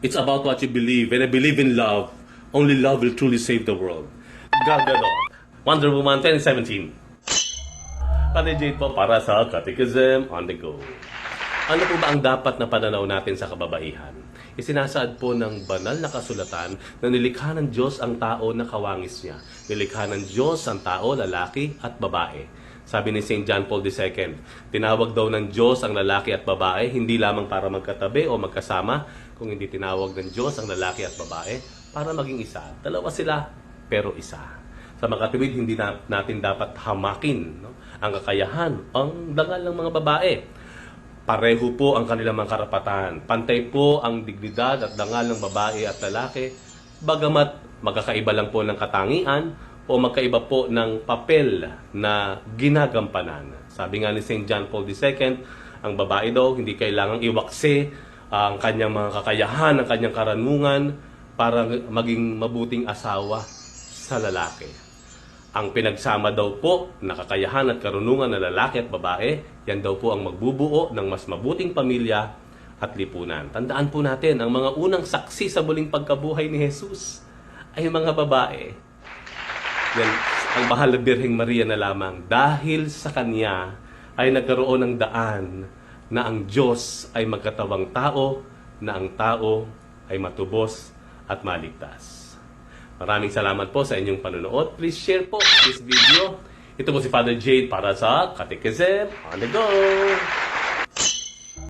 It's about what you believe. And I believe in love. Only love will truly save the world. Gal Gadot. Wonder Woman 2017. Kanejate po para sa Catechism on the Go. Ano po ba ang dapat na pananaw natin sa kababaihan? Isinasaad po ng banal na kasulatan na nilikha ng Diyos ang tao na kawangis niya. Nilikha ng Diyos ang tao, lalaki at babae. Sabi ni St. John Paul II, tinawag daw ng Diyos ang lalaki at babae hindi lamang para magkatabi o magkasama, kung hindi tinawag ng Diyos ang lalaki at babae para maging isa. Dalawa sila, pero isa. Sa makatuwid, hindi na, natin dapat hamakin no? ang kakayahan, ang dangal ng mga babae. Pareho po ang kanilang mga karapatan. Pantay po ang dignidad at dangal ng babae at lalaki. Bagamat magkakaiba lang po ng katangian o magkaiba po ng papel na ginagampanan. Sabi nga ni St. John Paul II, ang babae daw hindi kailangang iwakse ang kanyang mga kakayahan, ang kanyang karanungan para maging mabuting asawa sa lalaki. Ang pinagsama daw po na kakayahan at karunungan ng lalaki at babae, yan daw po ang magbubuo ng mas mabuting pamilya at lipunan. Tandaan po natin, ang mga unang saksi sa muling pagkabuhay ni Jesus ay mga babae. Yan, ang mahal na Birheng Maria na lamang. Dahil sa kanya ay nagkaroon ng daan na ang Diyos ay magkatawang tao, na ang tao ay matubos at maligtas. Maraming salamat po sa inyong panonood. Please share po this video. Ito po si Father Jade para sa Catechism on the Go!